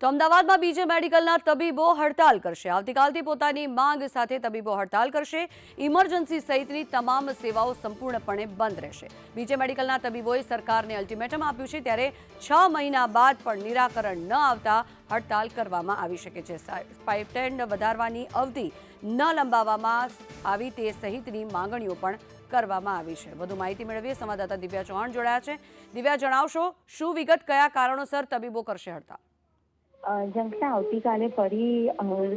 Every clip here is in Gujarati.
તો અમદાવાદમાં બીજે મેડિકલના તબીબો હડતાલ કરશે. આવતીકાલથી પોતાની માંગ સાથે તબીબો હડતાલ કરશે. ઇમરજન્સી સહિતની તમામ સેવાઓ સંપૂર્ણપણે બંધ રહેશે. બીજે મેડિકલના તબીબોએ સરકારને અલ્ટિમેટમ આપ્યું છે. ત્યારે છ મહિના બાદ પણ નિરાકરણ ન આવતા હડતાલ કરવામાં આવી શકે છે. સ્ટાઇપેન્ડ વધારવાની અવધિ ન લંબાવવામાં આવી તે સહિતની માંગણીઓ પણ કરવામાં આવી છે. વધુ માહિતી મેળવીએ. સંવાદદાતા દિવ્યા ચૌહાણ જોડાયા છે. દિવ્યા, જણાવશો શું વિગત, કયા કારણોસર તબીબો કરશે હડતાલ? અ, જંકના આવતીકાલે ફરી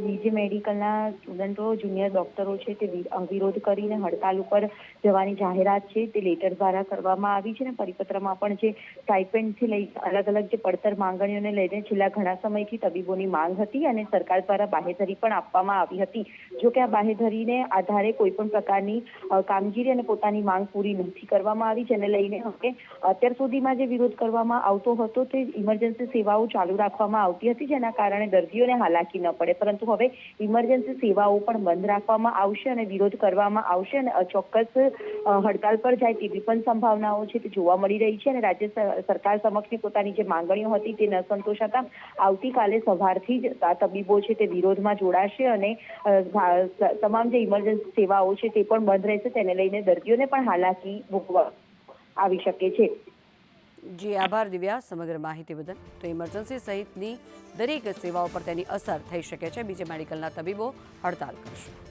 બીજી મેડિકલના સ્ટુડન્ટો જુનિયર ડોક્ટરો છે તે વિરોધ કરીને હડતાલ ઉપર જવાની જાહેરાત છે. તે લેટર દ્વારા કરવામાં આવી છે અને પરિપત્રમાં પણ જે સ્ટાઇપેન્ડથી લઈ અલગ અલગ જે પડતર માંગણીઓને લઈને છેલ્લા ઘણા સમયથી તબીબોની માંગ હતી અને સરકાર દ્વારા બાહેધરી પણ આપવામાં આવી હતી. જો કે આ બાહેધરીને આધારે કોઈ પણ પ્રકારની કામગીરી અને પોતાની માંગ પૂરી નથી કરવામાં આવી જેને લઈને હવે અત્યાર સુધીમાં જે વિરોધ કરવામાં આવતો હતો તે ઇમરજન્સી સેવાઓ ચાલુ રાખવામાં આવતી હતી. જેના કારણે દર્દીઓને હાલાકી ન પડે. પરંતુ હવે ઇમરજન્સી સેવાઓ પણ બંધ રાખવામાં આવશે અને વિરોધ કરવામાં આવશે અને અચોક્કસ હડતાલ પર જાય તેવી પણ સંભાવનાઓ છે તે જોવા મળી રહી છે અને રાજ્ય સરકાર સમક્ષની પોતાની જે માંગણીઓ હતી તે ન સંતોષાતા આવતીકાલે સવારથી જ આ તબીબો છે તે વિરોધમાં જોડાશે અને તમામ જે ઇમરજન્સી સેવાઓ છે તે પણ બંધ રહેશે. તેને લઈને દર્દીઓને પણ હાલાકી ભોગવા આવી શકે છે. જી, આભાર દિવ્યા સમગ્ર માહિતી બદલ. તો ઇમરજન્સી સહિતની દરેક સેવાઓ પર તેની અસર થઈ શકે છે. બીજે મેડિકલના તબીબો હડતાલ કરશે.